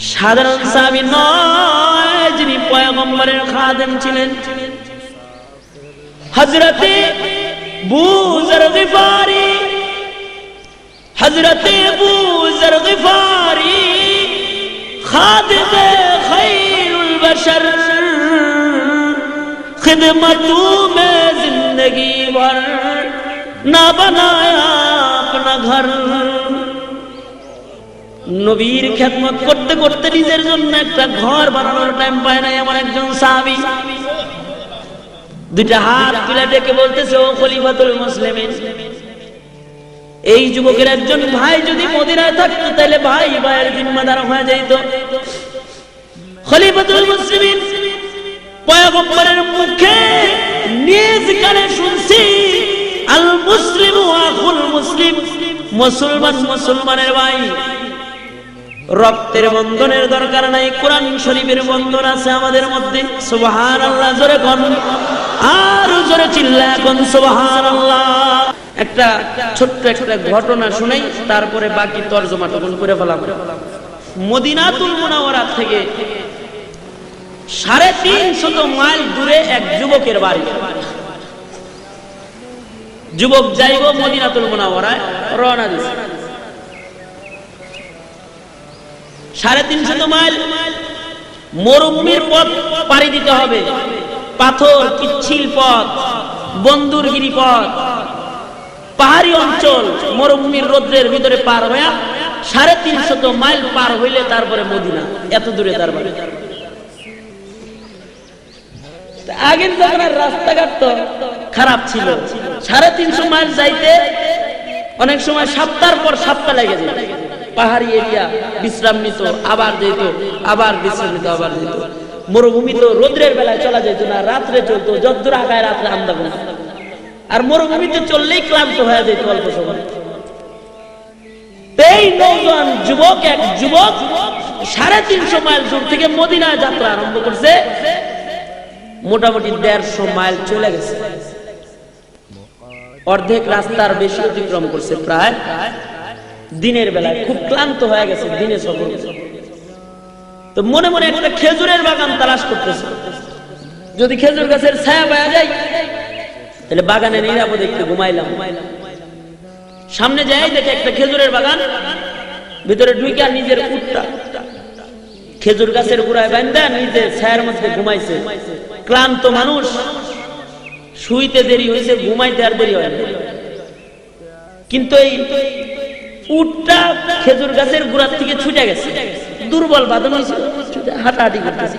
সাধারণ সাহাবি নয়, যিনি পয়গম্বরের খাদেম ছিলেন। হজরতে বুজর গিফারি হজরতে বুজর গিফারি খাদেম খৈরুল বশর মে জিন্দগি ভর بھر نہ بنایا নবীর খেদমত করতে করতে নিজের জন্য একটা ঘর বানানোর টাইম পায় নাই আমার একজন সাহাবী। দুইটা হাত তুলে ডেকে বলতেছে, ও খলিফাতুল মুসলিমিন, এই যুবকের একজন ভাই যদি মদিনায় থাকতো তাহলে ভাই ভাইয়ের জিম্মাদার হয়ে যাইত। খলিফাতুল মুসলিমিন পয়গম্বরের মুখে নিজ কানে শুনছি, আল মুসলিম আখুল মুসলিম, মুসলমান মুসলমানের ভাই। রক্তের বন্ধনের দরকার নাই, কোরআন শরীফের বন্ধন আছে আমাদের মধ্যে সুবহান আল্লাহ জোরে কোন। আর জোরে চিল্লা কোন সুবহান আল্লাহ একটা ছোট্ট একটা ঘটনা শুনাই তারপরে বাকি তর্জমা তখন করে ফেলাম। মদিনাতুল মুনাওয়ারা থেকে সাড়ে তিন শত মাইল দূরে এক যুবকের বাড়ি। যুবক যাইব মদিনাতুল মুনাওয়ারায়, রওনা দিছে। সাড়ে তিন শত মাইল। মরুভূমির পথ পাড়ি দিতে হবে। পাথর পিচ্ছিল পথ, বন্দুরগিরি পথ। পাহাড়ি অঞ্চল মরুভূমির রোদ্রের ভিতরে পার হয়ে সাড়ে তিন শত মাইল পার হইলে তারপরে মদিনা। এত দূরে তারপরে আগের জায়গার রাস্তাঘাট তো খারাপ ছিল। সাড়ে তিনশো মাইল যাইতে অনেক সময় সপ্তাহ পর সপ্তাহ লেগে যেত পাহাড়ি এরিয়া বিশ্রাম নিত আবার যেত, আবার বিশ্রাম নিত আবার যেত। মরুভূমি তো রোদ্রের বেলায় চলা যেত না, রাত্রে চলতো যদ্দুর আগায় রাত্রে আন্দাব না আর মরুভূমিতে চললেই ক্লান্ত হয়ে যেত অল্প সময়। এই নৌজন যুবক, এক যুবক সাড়ে তিনশো মাইল দূর থেকে মদিনায় যাত্রা আরম্ভ করছে। মোটামুটি দেড়শো মাইল চলে গেছে। অর্ধেক রাস্তার বেশি অতিক্রম করছে প্রায় দিনের বেলায় খুব ক্লান্ত হয়ে গেছে দিনে সফর তো মনে মনে একটা খেজুরের বাগান তালাশ করতেছে। যদি খেজুর গাছের ছায়া পাওয়া যায়, তাহলে বাগানে নিরাপদে একটু ঘুমাইলাম। সামনে যাই দেখে একটা খেজুরের বাগান, ভিতরে ঢুকে নিজের উটটা। খেজুর গাছের গোড়ায় বান্ধা নিজের ছায়ার মধ্যে ঘুমাইছে। ক্লান্ত মানুষ, শুইতে দেরি হয়েছে, ঘুমাইতে আর দেরি হয় কিন্তু এই উটটা খেজুর গাছের গোড়ার থেকে ছুটে গেছে। দুর্বল বাদন হয়েছে। ছুটে হাঁটাহাঁটি করতেছে।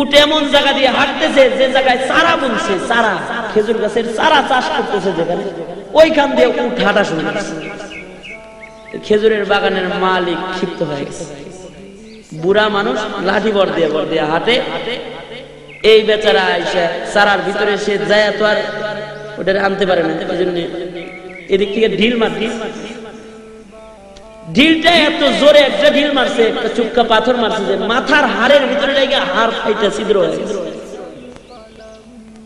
উট এমন জায়গা দিয়ে হাঁটতেছে, যে জায়গায় চারা বুনছে, চারা, খেজুর গাছের চারা চাষ করতেছে যেখানে। ওইখান দিয়ে উট হাঁটা শুরু খেজুরের বাগানের মালিক ক্ষিপ্ত হয়ে গেছে। বুড়া মানুষ লাঠি বর দিয়ে বর দিয়ে হাঁটে। এই বেচারা আইসা সারার ভিতরে সে যায় তো আর ওটা আনতে পারে না। এদিক থেকে ঢিল মারতি ঢিলটা এত জোরে, একটা ঢিল মারছে, একটা চুক্কা পাথর মারছে যে মাথার হাড়ের ভিতরে লেগে হাড় ফাইটা ছিদ্র হয়ে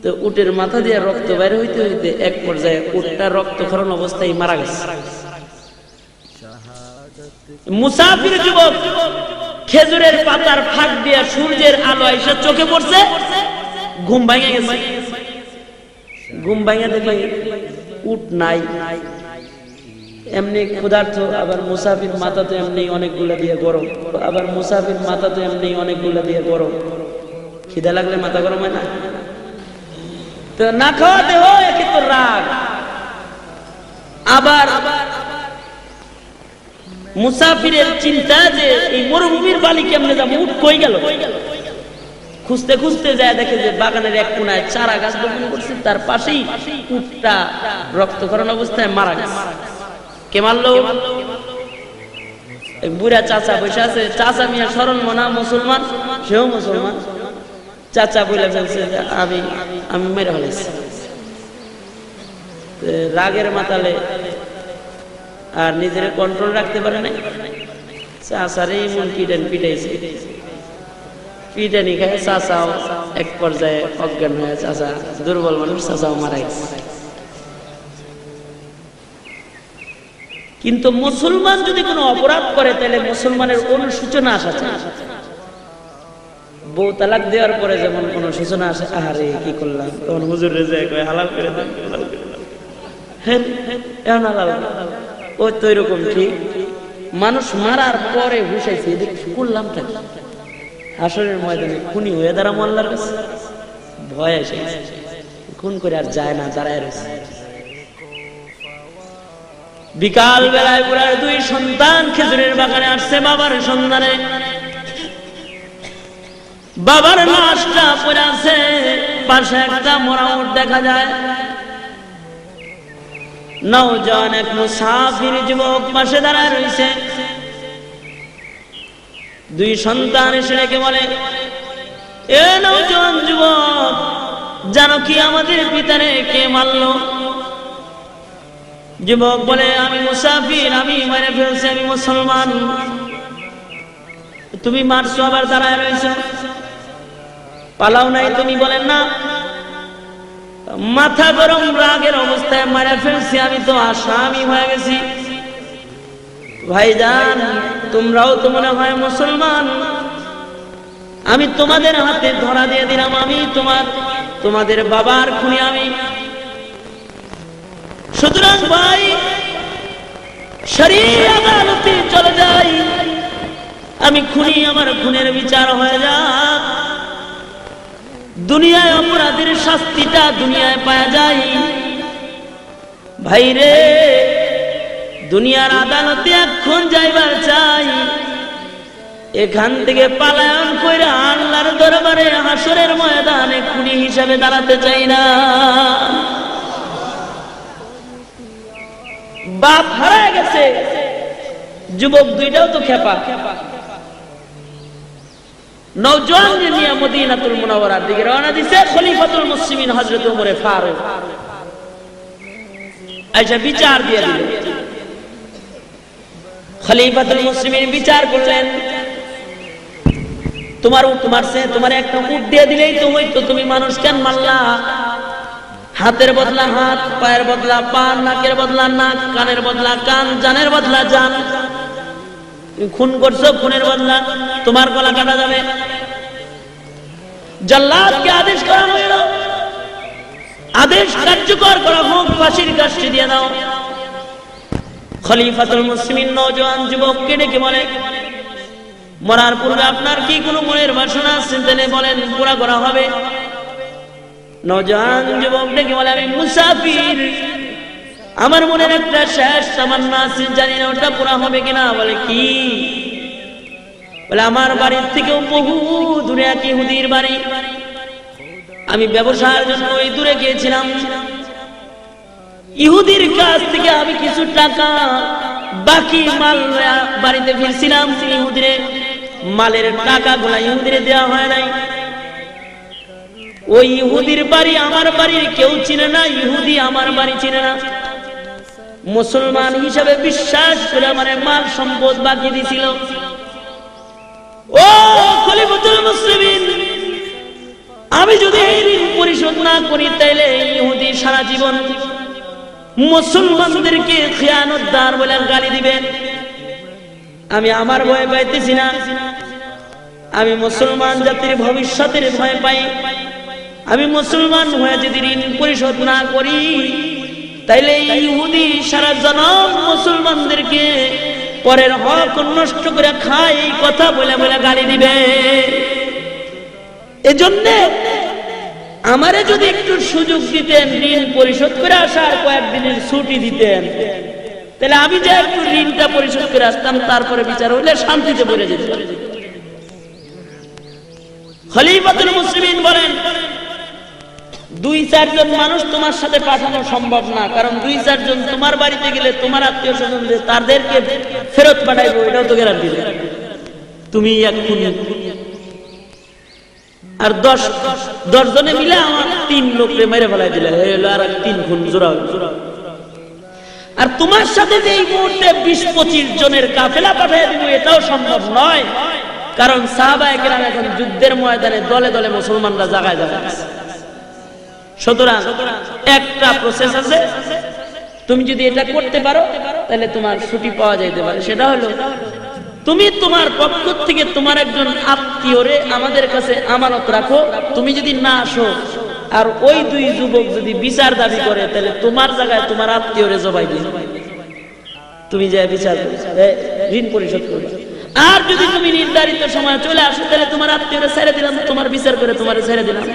তো উটের মাথা দিয়ে রক্ত বাইরে হইতে হইতে এক পর্যায়ে উটটা রক্তক্ষরণ অবস্থায় মারা গেছে। মুসাফির যুবক খেজুরের পাতার ফাঁক দিয়ে সূর্যের আলো এসে চোখে পড়ছে, ঘুম ভাঙে ঘুম ভাঙে দেখে উট নাই নাই। এমনি ক্ষুধার্থ আবার মুসাফির মাথা তো এমনি অনেকগুলা দিয়ে গরম। আবার মুসাফির মাথা তো এমনি অনেকগুলা দিয়ে গরম। খিদা লাগলে মাথা গরম হয় না? তো না রাগ। আবার মুসাফিরের চিন্তা যে এই মরুভূমির বালি কেমনে যাব উঠ কই গেল। খুঁজতে খুঁজতে যায়, দেখে যে বাগানের এক কোনায় চারা গাছ বপন করছে, তার পাশেই উটটা রক্তকরণ অবস্থায় মারা গেছে। কে মারলো? বুড়া চাচা বসে আছে। চাচা মিয়া স্মরণ মনা, মুসলমান? সেও মুসলমান। চাচা বলে ফেলছে আমি আমি মেরে ফেলেছি। রাগের মাতালে আর নিজের কন্ট্রোল রাখতে পারে নাই। চাচারে এমন পিটান পিটাইছে। পিটানি খায় চাচাও এক পর্যায়ে অজ্ঞান হয়ে, চাচা, দুর্বল মানুষ, চাচাও মারা গেছে। কিন্তু মুসলমান যদি কোনো অপরাধ করে, তাহলে মুসলমানের অনুসূচনা আসা চাই। দেওয়ার পরে যেমন কোন সূচনা আসে কি করলাম? তখন হুজুর রেজে হালাল করে হালাল করে। হ্যাঁ ওই তো এরকম ঠিক মানুষ মারার পরে হুসাইছে এদিকে ময়দানে খুনি হয়ে দাঁড়া মোল্লার কাছে। ভয় এসে খুন করে আর যায় না, দাঁড়ায় রয়েছে। বিকাল বেলায় বুড়ার দুই সন্তান খেজুরের বাগানে আসছে, বাবার সন্ধানে বাবার লাশটা পড়ে আছে, পাশে একটা মোড়ামুট দেখা যায়। নৌজন এক মুসাফির যুবক পাশে দাঁড়ায় রয়েছে। দুই সন্তান এসে রেখে বলে, এ নৌজন যুবক, জানো কি আমাদের পিতারে কে মারলো? যুবক বলে, আমি মুসাফির, আমি মেরে ফেলছি, আমি মুসলমান। তুমি মারছো, আবার দাঁড়ায় রয়েছ। পালাও নাই, তুমি বলেন না। মাথা গরম, রাগের অবস্থায় মারা ফেলছি, আমি তো আসামি হয়ে গেছি। ভাইজান, তোমরাও তো মনে হয় মুসলমান। আমি তোমাদের হাতে ধরা দিয়ে দিলাম, আমি তোমার, তোমাদের বাবার খুনি আমি। সুতরাং ভাই, শরীর আদালতে চলে যাই। আমি খুনি, আমার খুনের বিচার হয়ে যাক। দুনিয়ায় অপরাধের শাস্তিটা দুনিয়ায় পাওয়া যায়। ভাই রে, দুনিয়ার আদালতে এখন যাইবার চাই। এখান থেকে পালায়ন করে আল্লাহর দরবারে হাসরের ময়দানে খুনি হিসাবে দাঁড়াতে চাই না। বাপ হারা গেছে। যুবক দুইটাও তো খেপা। বিচার করলেন। তোমার উট মারছে তোমার একটা উট দিয়ে দিলেই তো হইতো, তুমি মানুষ কেন মারলা হাতের বদলা হাত, পায়ের বদলা পা, নাকের বদলা নাক, কানের বদলা কান, জানের বদলা জান। খুন করছ, খুনের বদলা, তোমার গলা কাটা যাবে। জল্লাদকে আদেশ করা হইল আদেশ কার্যকর করা হোক, ফাঁসির কাজটি দিয়ে দাও। খলিফাতুল মুসলিমিন নওজোয়ান যুবককে ডেকে বলে, মরার পূর্বে আপনার কি কোনো মনের বাসনা আছে? বলেন, পুরা করা হবে। নওজোয়ান যুবক ডেকে বলে, আমি মুসাফির। আমার মনের একটা শেষ তামান্না আছে, জানি না ওটা পুরা হবে কিনা। বলে, কি? বলে, আমার বাড়ির থেকেও বহু দূরে এক ইহুদির বাড়ি। আমি ব্যবসার জন্য ওই দূরে গিয়েছিলাম। ইহুদির কাছ থেকে আমি কিছু টাকা বাকি মাল বাড়িতে ফিরছিলাম ইহুদিরে। মালের টাকা গুলা ইহুদিরে দেওয়া হয় নাই। ওই ইহুদির বাড়ি আমার বাড়ির কেউ চিনে না, ইহুদি আমার বাড়ি চিনে না। মুসলমান হিসাবে বিশ্বাস করে আমার মাল সম্পদ বাকি দিছিল। ও আমি যদি এই ঋণ পরিশোধ না করি তাইলে ইহুদি সারা জীবন মুসলমানদেরকে খেয়ানতদার বলে গালি দিবেন আমি আমার ভয় পাইতেছি না। আমি মুসলমান জাতির ভবিষ্যতের ভয় পাই। আমি মুসলমান হয়ে যদি ঋণ পরিশোধ না করি, তাইলে ইহুদি সারা জনম মুসলমানদেরকে পরের হক নষ্ট করে খায়, এই কথা বলে বলে গালি দিবে। এজন্যে আমারে যদি একটু সুযোগ দিতেন, ঋণ পরিশোধ করে আসার কয়েকদিনের ছুটি দিতেন তাহলে আমি যে একটু ঋণটা পরিশোধ করে আসতাম, তারপরে বিচার হইলে শান্তিতে বলে যেত। খলিফাতুল মুসলিমিন বলেন দুই চারজন মানুষ তোমার সাথে পাঠানো সম্ভব না, কারণ দুই চারজন তোমার বাড়িতে গেলে তোমার আত্মীয় স্বজন তাদেরকে ফেরত পাঠাইবো, এটাও তো গ্যারান্টি তুমি আর দশ দশ জনে মিলে আমার তিন লোককে মেরে ফেলাই দিলে। আর তিন খুন, জোড়া। জোড়া আর তোমার সাথে যে এই মুহূর্তে বিশ পঁচিশ জনের কাফেলা পাঠিয়ে দিব, এটাও সম্ভব নয়। কারণ সাহাবায় কেরাম এখন যুদ্ধের ময়দানে দলে দলে মুসলমানরা জাগায় জাগায় সুতরাং একটা প্রসেস আছে। তুমি যদি এটা করতে পারো, তাহলে তোমার ছুটি পাওয়া যাইতে পারে। সেটা হলো, তুমি তোমার পক্ষ থেকে তোমার একজন আত্মীয়রে আমাদের কাছে আমানত রাখো। তুমি যদি না আসো, আর ওই দুই যুবক যদি বিচার দাবি করে, তাহলে তোমার জায়গায় তোমার আত্মীয়রে জবাই দিন। তুমি যে বিচার ঋণ পরিশোধ করবে আর যদি তুমি নির্ধারিত সময় চলে আসো, তাহলে তোমার আত্মীয়রা ছেড়ে দিলাম, তোমার বিচার করে তোমার ছেড়ে দিলাম।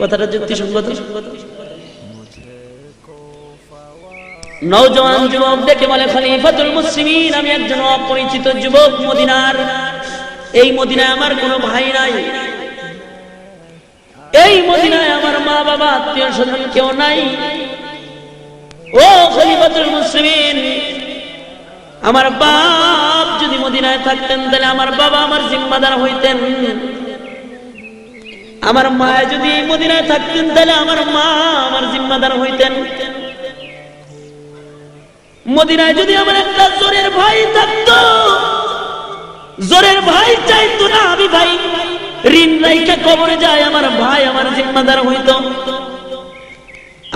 কথাটা যুক্তিসঙ্গত? নৌজওয়ান যুবক দেখে বলে, খলিফাতুল মুসলিমিন, আমি একজন অপরিচিত যুবক মদিনার। এই মদিনায় আমার কোনো ভাই নাই। এই মদিনায় আমার মা বাবা, আত্মীয় স্বজন কেউ নাই। ও খলিফাতুল মুসলিমিন, আমার বাপ যদি মদিনায় থাকতেন, তাহলে আমার বাবা আমার জিম্মাদার হইতেন। আমার মা যদি মদিনায় থাকতেন, তাহলে আমার মা আমার জিম্মাদার হইতেন। মদিনায় যদি আমার একটা জোরের ভাই থাকতো, জোরের ভাই চাইতো না আমি ভাই। ঋণ রাইখা কবরে যায়, আমার ভাই আমার জিম্মাদার হইত।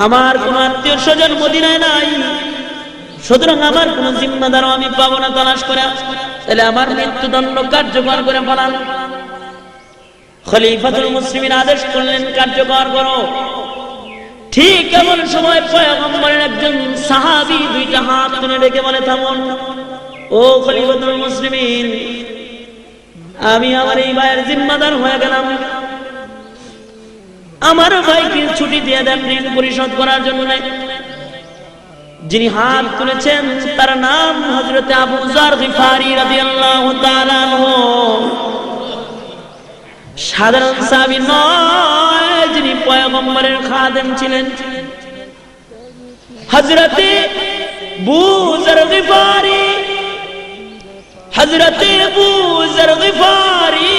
আমার কোন আত্মীয় স্বজন মদিনায় নাই। সুতরাং আমার কোন জিম্মাদারও আমি পাবো না, তালাশ করে। তাহলে আমার মৃত্যুদণ্ড কার্যকর করে ফেলান। খলিফাতুল মুসলিমিন আদেশ করলেন, কার্যকর করো। ঠিক এমন সময় পয়গম্বরের একজন সাহাবী দুইটা হাত তুলে রেখে বলে, থামুন। ও খলিফাতুল মুসলিমিন, আমি আমার এই ভাইয়ের জিম্মাদার হয়ে গেলাম। আমার ভাইকে ছুটি দিয়ে দেন ঋণ পরিশোধ করার জন্য। যিনি হাত তুলেছেন, তার নাম হযরতে আবু জার গিফারি রাদিয়াল্লাহু তাআলা আনহু। সাধারণ সাবি নয় যিনি পয়গম্বরের খাদেম ছিলেন। হজরতে বুজর গিফারি হজরতে বুজর গিফারি,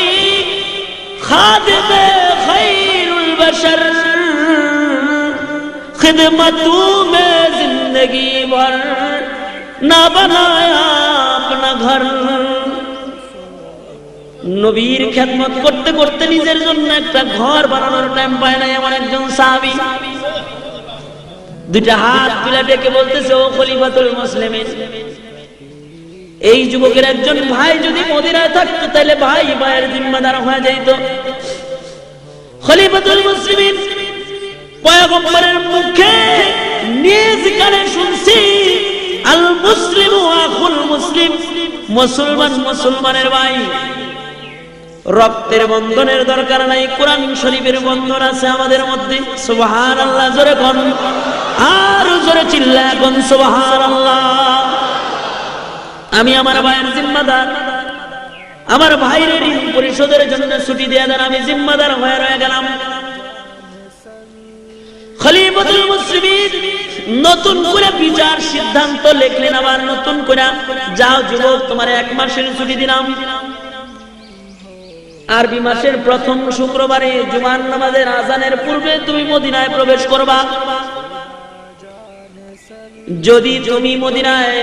খাদেমে খৈরুল বশর خدمتوں میں زندگی بھر نہ بنایا اپنا گھر নবীর খেদমত করতে করতে নিজের জন্য একটা ঘর বানানোর টাইম পায় না এমন একজন সাহাবী। দুইটা হাত তুলে ডেকে বলতেছে, ও খলিফাতুল মুসলিমিন, এই যুবকের একজন ভাই যদি মদিনায় থাকতো, তাহলে ভাই ভাইয়ের জিম্মাদার হয়ে যাইত খলিফাতুল মুসলিমিন পয়গম্বরের মুখে নিজ কানে শুনছি, আল মুসলিম আখুল মুসলিম, মুসলমান মুসলমানের ভাই। রক্তের বন্ধনের দরকার নাই, কোরআন শরীফের বন্ধন আছে আমাদের মধ্যে সুবহান আল্লাহ জোরে কোন। আর জোরে চিল্লা কোন সুবহান আল্লাহ আমি আমার ভাইয়ের জিম্মাদার। আমার ভাইয়ের ঋণ পরিশোধের জন্য ছুটি দিয়ে দেন, আমি জিম্মাদার হয়ে রয়ে গেলাম। খলিফাতুল মুসলিমিন নতুন করে বিচার সিদ্ধান্ত লিখলেন, আবার নতুন করে, যাও যুবক, তোমার এক মাসের ছুটি দিলাম। আরবি মাসের প্রথম শুক্রবারে জুমার নামাজের আজানের পূর্বে তুমি মদিনায় প্রবেশ করবা। যদি তুমি মদিনায়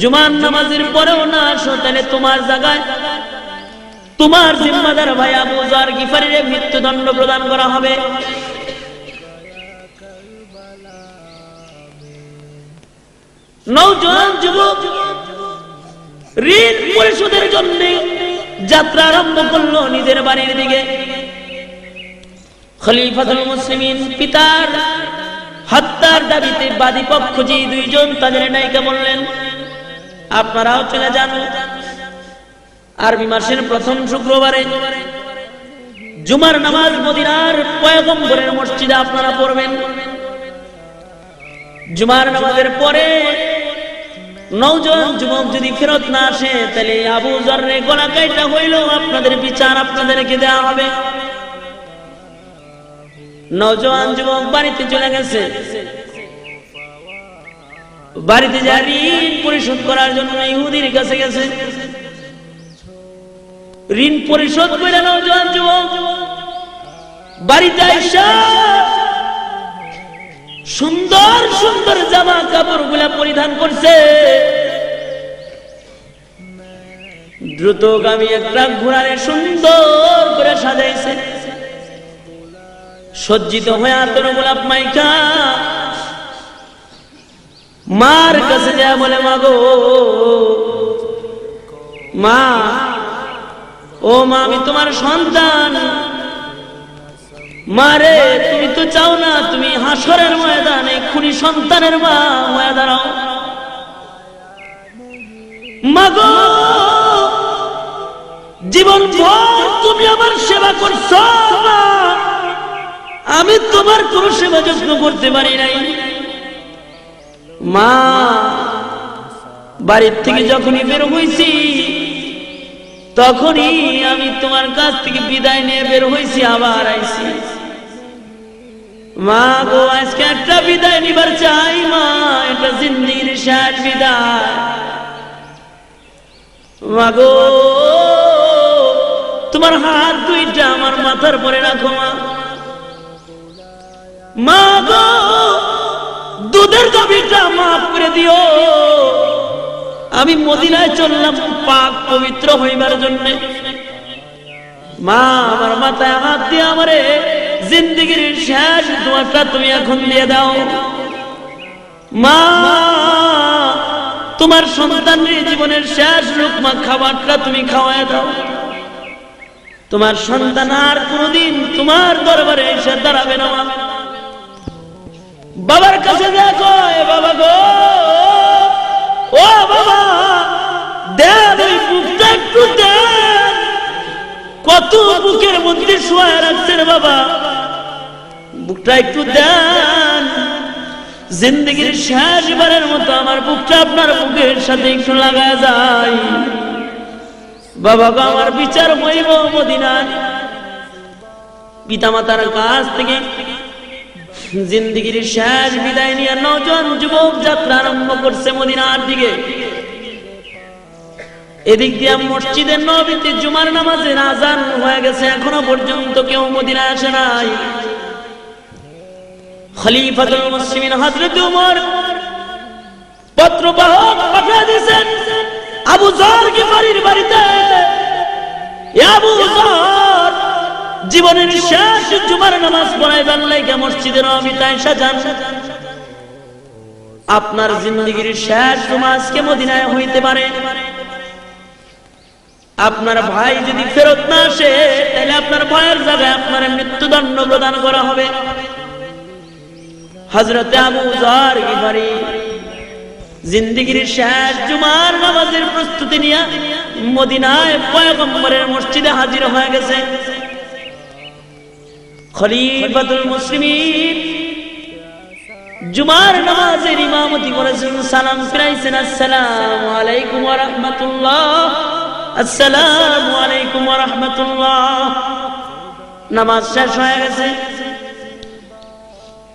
জুমার নামাজের পরেও না আসো, তাহলে তোমার জায়গায় তোমার জিম্মাদার ভাই আবু জার গিফারিরে মৃত্যুদণ্ড প্রদান করা হবে। নৌজন যুবক ঋণ পরিশোধের জন্য যাত্রা আরম্ভ করল নিজের বাড়ির দিকে। খলিফাতুল মুসলিমিন পিতার হত্যার দাবিতে বাদী পক্ষ যে দুইজন তাদের নায়িকা বললেন, আপনারাও চলে যান। আরবি মাসের প্রথম শুক্রবারে জুমার নামাজ মদিনার পয়গম্বরের মসজিদে আপনারা পড়বেন। জুমার নামাজের পরে নৌজন যুবক যদি ফেরত না আসে, তাহলে আবু জর্রে গলা কাইটা হইল, আপনাদের বিচার আপনাদেরকে দেওয়া হবে। নৌজওয়ান যুবক বাড়িতে চলে গেছে। বাড়িতে যা ঋণ পরিশোধ করার জন্য ইহুদির কাছে গেছে। ঋণ পরিশোধ করে নৌজওয়ান যুবক বাড়িতে আইসা সুন্দর সুন্দর জামা কাপড়গুলা পরিধান করছে। দ্রুতগামী একটা ঘোড়ারে সুন্দর করে সাজাইছে। সজ্জিত হয়ে আতর গোলাপ মাইকা। মার কাছে যা বলে, মাগো, মা, ও মা, আমি তোমার সন্তান। মারে তুমি তো চাও না তুমি হাসরের ময়দানে খুনি সন্তানের মা হয়ে দাঁড়াও। মাগো জীবন ভর তুমি আমার সেবা করছ আমি তোমার কোন সেবা যত্ন করতে পারি নাই। মা, বাড়ির থেকে যখনই বের হয়েছি তখনই আমি তোমার কাছ থেকে বিদায় নিয়ে বের হয়েছি আবার আইছি। মা গো, আজকে একটা বিদায় নিবার চাই, মা এটা জিন্দির শেষ বিদায়। মা গো, তোমার হাত দুইটা আমার মাথার পরে রাখো, মা। মা গো, দুধের দাবিটা মাফ করে দিও। আমি মদিনায় চললাম, পাক পবিত্র হইবার জন্য। মা, আমার মাথায় হাত দিয়ে আমারে, জিন্দগির শেষ দোয়াটা তুমি এখন দিয়ে দাও। মা, তোমার সন্তানের জীবনের শেষ রূপমা খাবারটা তুমি খাওয়ায় দাও। তোমার সন্তান আর কোনদিন তোমার দরবারে এসে দাঁড়াবে না বাবার কাছে দেখো বাবা গো। ও বাবা, দেন ওই বুকটা একটু দেন। কত বুকের মধ্যে শোয়া রাখছেন বাবা। বুকটা একটু দেন। জিন্দগির শেষ বারের মতো আমার বুকটা আপনার বুকের সাথে একটু লাগা যায়। বাবা গো, আমার বিচার হইব মদিনায়। পিতামাতার কাছ থেকে জিন্দগির শেষ বিদায় নিয়ে নজন যুবক যাত্রা আরম্ভ করছে মদিনার দিকে। এদিক দিয়ে মসজিদের নবীতে জুমার নামাজের আজান হয়ে গেছে, এখনও পর্যন্ত কেউ মদিনা আসে নাই। খলিফাতুল মুসলিমিন হযরত উমর পত্র বাহক পাঠিয়ে দিয়েছেন, আবু জার গিফারির বাড়িতে? এ আবু জার জীবনের শেষ জুমার নামাজ পড়াইবার লাইগা মসজিদের নবীতে সাজান আপনার জিন্দগির শেষ জুমা আজকে মদিনায় হইতে পারে। আপনার ভাই যদি ফেরত না আসে, তাহলে আপনার ভাইয়ের জায়গায় আপনার মৃত্যুদণ্ড প্রদান করা হবে। হজরতে আবু জার গিফারি জিন্দগির শেষ জুমার নামাজের প্রস্তুতি নিয়ে মদিনায় পয়গম্বরের মসজিদে হাজির হয়ে গেছে। খলিফাতুল মুসলিমিন। জুমার নামাজের ইমামতি করেছেন, সালাম ফিরাইছেন, আসসালামু আলাইকুম ওয়া রাহমাতুল্লাহ। আসসালামু আলাইকুম ওয়া রাহমাতুল্লাহ। নামাজ শেষ হয়ে গেছে।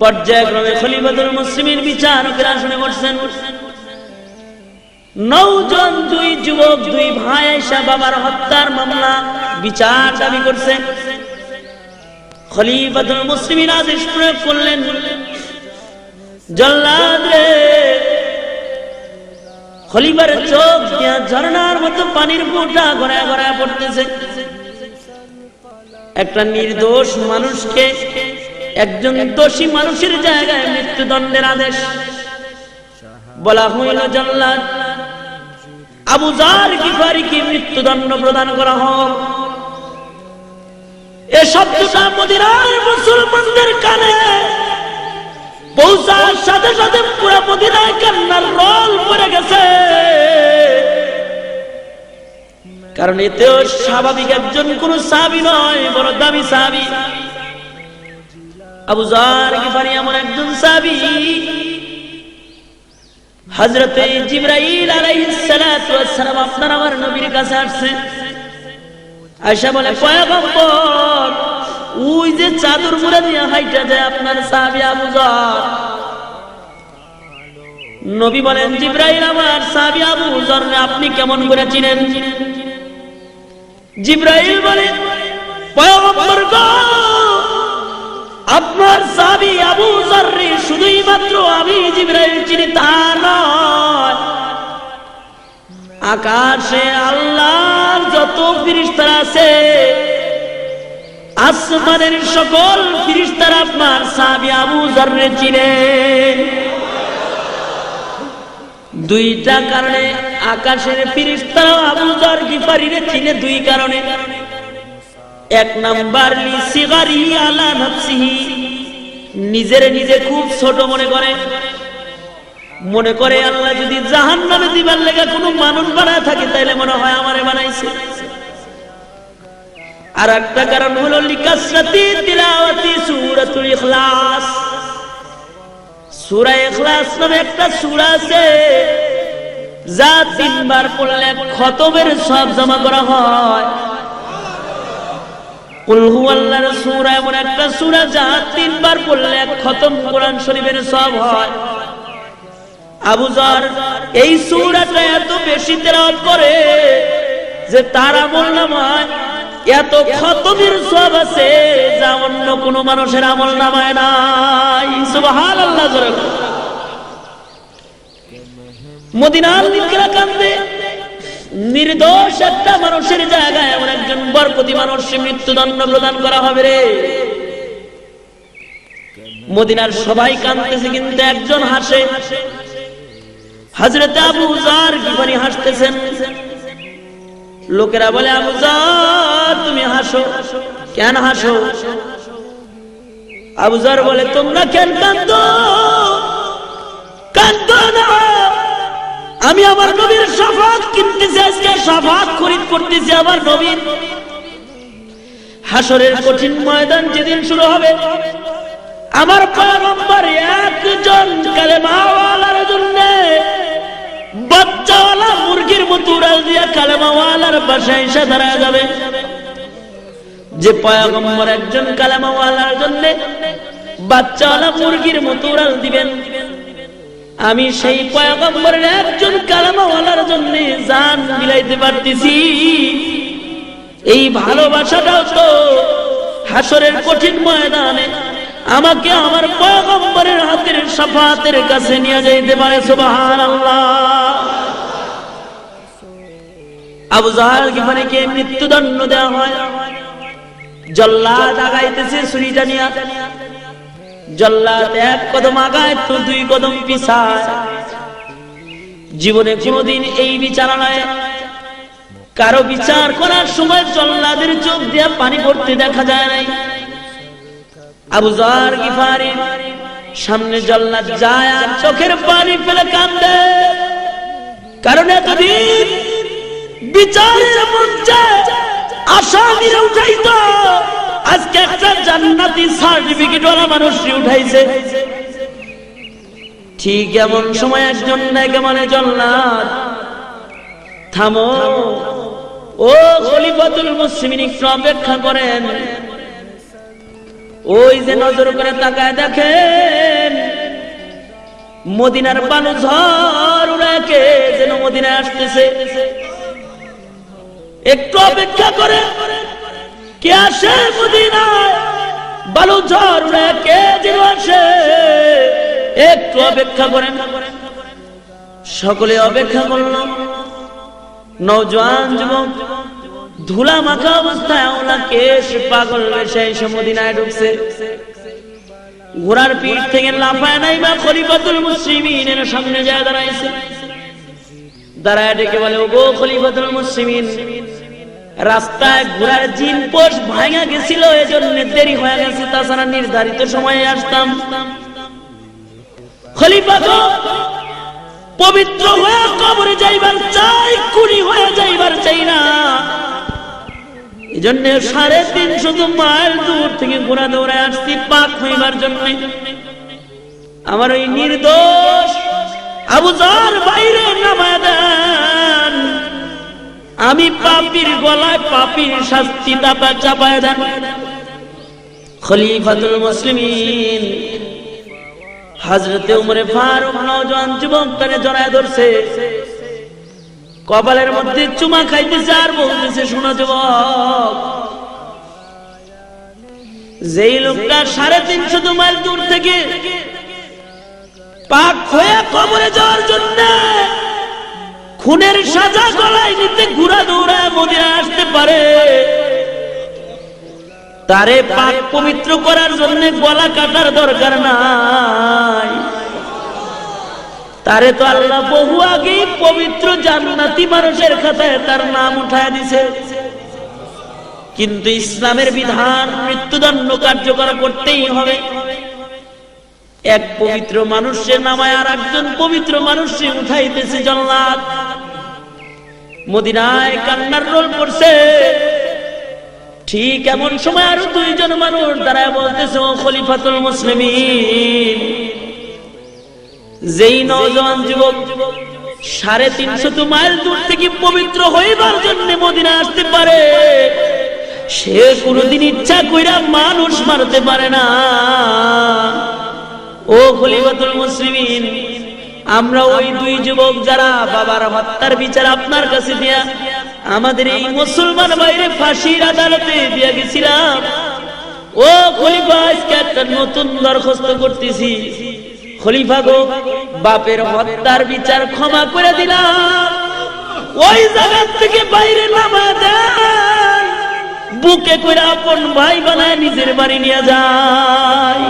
পর্যায়ক্রমে খলিফাতুল মুসলিমের বিচারকেরা শুনে বসছেন। নৌজন, দুই যুবক, দুই ভাই আইসা বাবার হত্যার মামলা, বিচার দাবি করছে। খলিফাতুল মুসলিমিন আদেশ প্রয়োগ করলেন। জল্লাদ রে। খলিফার চোখ দিয়া ঝর্ণার মতো পানির ফোঁটা গড়ায় গড়ায় পড়তেছে। একটা নির্দোষ মানুষকে, একজন দোষী মানুষের জায়গায় মৃত্যুদণ্ডের আদেশ। বলা হইল, জল্লাদ, আবু জার গিফারিকে মৃত্যুদণ্ড প্রদান করা হোক। এ শব্দটা মদিনার মুসলমানদের কানে। পৌঁছার সাথে সাথে পুরো মদিনায় কান্নার রল পড়ে গেছে। কারণ এতেও স্বাভাবিক একজন কোন সাবি নয়, বড় দামি সাবি আবু জার গিফারি এমন একজন সাবি হজরতে জিব্রাইল আলাইহিস সালাতু ওয়াস সালাম আপনার আমার নবীর কাছে আসছে। আয়সা বলে, পয়গম্বর, ওই যে চাদর মুড়া দিয়ে হাইটা যায় আপনার সাহাবী আবু যর নবী বলেন, জিব্রাইল আমার সাহাবী আবু যর আপনি কেমন করে চিনেন? জিব্রাইল বলে, পয়গম্বর গো, আপনার সাহাবী আবু যর শুধুই মাত্র আমি জিব্রাইল চিনি, তা নয়। আকাশে আল্লাহর যত ফিরিস্তারা আছে, আসমানের সকল ফিরিস্তারা আপনার সাহাবী আবু চিনে দুইটা কারণে আকাশের ফিরিস্তারা আবু জর গিফারিরে চিনে, দুই কারণে। এক নাম্বার নিজের নিজে খুব ছোট মনে করে। মনে করে আল্লাহ যদি জাহান নামে দিবার লেগে কোনো মানুষ বানায় থাকে, তাইলে মনে হয় আমারে বানাইছে। আর একটা কারণ হলো লিকাসরাতি তিলাওয়াতি সূরাতুল ইখলাস। সূরা ইখলাস নামে একটা সূরা আছে, যা তিনবার পড়লে খতমের সব জমা করা হয়। কুল সূরা এমন একটা সূরা যা তিনবার পড়লে খতম কোরআন শরীফের সব হয়। আবু যর এই সূরাটা এত বেশি তেলাওয়াত করে যে তার আমল নামায়, এত খতমের সব আছে যা অন্য কোন মানুষের আমল নামায় নাই। সুবহানাল্লাহ, জোরে মদিনার লোকেরা কান্দে নির্দোষ একটা মানুষের জায়গায় এমন একজন বরপতি মানুষ মৃত্যুদণ্ড প্রদান করা হবে রে। মদিনার সবাই কাঁদতেছে, কিন্তু একজন হাসে। হাজরতে আবু জার গিফারি হাসতেছেন? লোকেরা বলে, আবু জার তুমি হাসো। কেন হাসো? আবু জার বলে, তোমরা কেন কান্দ কান্দ না। আমি আমার নবীর সাফাত কিনতেছি, আজকে সাফাত খরিদ করতেছি আমার নবীর। হাসরের কঠিন ময়দান যেদিন শুরু হবে, আমার পয়গম্বর একজন কালেমাওয়ালার জন্য বাচ্চাওয়ালা মুরগির মতো উড়াল দিয়া কালেমাওয়ালার বাসায় এসে দাঁড়া যাবে। যে পয়গম্বর একজন কালেমাওয়ালার জন্য বাচ্চাওয়ালা মুরগির মতো উড়াল দিবেন। আমি সেই পয়গম্বরের একজন কালামাওয়ালার জন্য জান মিলাইতে পারতেছি। এই ভালোবাসাটাও তো হাসরের কঠিন ময়দানে আমাকে আমার পয়গম্বরের হাতের সাফাতের কাছে নিয়ে যাইতে পারে, সুবহানাল্লাহ। আবু জাহাল মৃত্যুদণ্ড দেওয়া হয়। জল্লাদ আগাইতেছে ছুরিটা নিয়ে। জল্লাদ এক কদম আগায় তো দুই কদম পিছায়। জীবনে কোনোদিন এই বিচারণায় কারও বিচার করার সময় জল্লাদের চোখ দিয়ে পানি পড়তে দেখা যায় নাই। আবু জার গিফারি সামনে জল্লাদ যায় আর চোখের পানি ফেলে কান্দে কারণ এতদিন বিচারের মঞ্চে আসামিরা উঠাইতো। আজকে একটা জান্নাতি সার্টিফিকেট ওরা মানুষ উঠাইছে। ঠিক এমন সময় একজন নায়িকা মানে জল্লাদ, থামো। ও খলিফাতুল মুসলিমিন একটু অপেক্ষা করেন। ওই যে নজর করে তাকায় দেখেন, মদিনার বালু ঝড় উড়াকে যেন মদিনায় আসতেছে। একটু অপেক্ষা করে। কে আসে বালু একটু অপেক্ষা করেন। সকলে অপেক্ষা করল নৌজওয়ান যুবক ধুলা মাখা অবস্থায় ওলা কেশ পাগল বেশে এসে মদিনায় ঢুকছে? ঘোড়ার পিঠ থেকে লাফায় নাই বা খলিফাতুল মুসলিমিনের সামনে যায় দাঁড়াইছে। দাঁড়ায় ডেকে বলে ও গো খলিফাতুল মুসলিমিন রাস্তায় ঘোড়ার জিন পোষ ভাঙা গেছিল এজন্য দেরি হয়ে গেছে। তাছাড়া নির্ধারিত সময়ে আসতাম। খলিফা গো, পবিত্র হয়ে কবরে যাইবার চাই কুড়ি হয়ে যাইবার চাই না। এই জন্য সাড়ে তিনশত মাইল দূর থেকে ঘোড়া দৌড়ায় আসছি পাক হইবার জন্য। আমার ওই নির্দোষ আবুজার বাইরে নামায় দেন আমি পাপির গলায় পাপির শাস্তি দাতা চাপায় দেন। খলিফাতুল মুসলিমিন হাজরতে উমরে ফারুক নওজোয়ান যুবক তারে জড়ায় ধরছে। কপালের মধ্যে চুমা খাইতেছে আর বলতেছে, শোনো যুবক, যেই লোকটা সাড়ে তিনশো মাইল দূর থেকে পাক হয়ে কবরে যাওয়ার জন্য খুনের সাজা গলায় নিতে ঘুরা দৌড়ায় মদিনা আসতে পারে। তারে পাক পবিত্র করার জন্য গলা কাটার দরকার নাই। তারে তো আল্লাহ বহু আগেই পবিত্র জান্নাতি মানুষের খাতায় তার নাম উঠায় দিছে। কিন্তু ইসলামের বিধান মৃত্যুদণ্ড কার্যকর করতেই হবে। এক পবিত্র মানুষের নামায় আর একজন পবিত্র মানুষে উঠাইতেছে জল্লাদ। মদিনায় কান্নার রোল পড়ছে। ঠিক এমন সময় আরও দুইজন মানুষ দাঁড়ায় বলতেছে, ও খলিফাতুল মুসলিমিন, যেই নওজোয়ান যুবক সাড়ে তিনশত মাইল দূর থেকে পবিত্র হইবার জন্য মদিনা আসতে পারে, সে কোনদিন ইচ্ছা কইরা মানুষ মারতে পারে না। ও খলিফাতুল মুসলিমিন আমরা ওই দুই যুবক যারা বাবার হত্যার বিচার আপনার কাছে দিয়া আমাদের এই মুসলমান বাইরে ফাঁসির আদালতে দিয়া গেছিলাম। ও খলিফা, আজকে একটা নতুন দরখাস্ত করতেছি। খলিফা গো, বাপের হত্যার বিচার ক্ষমা করে দিলাম। ওই জায়গা থেকে বাইরে নামা দেন বুকে করে আপন ভাই বানায় নিজের বাড়ি নিয়ে যায়।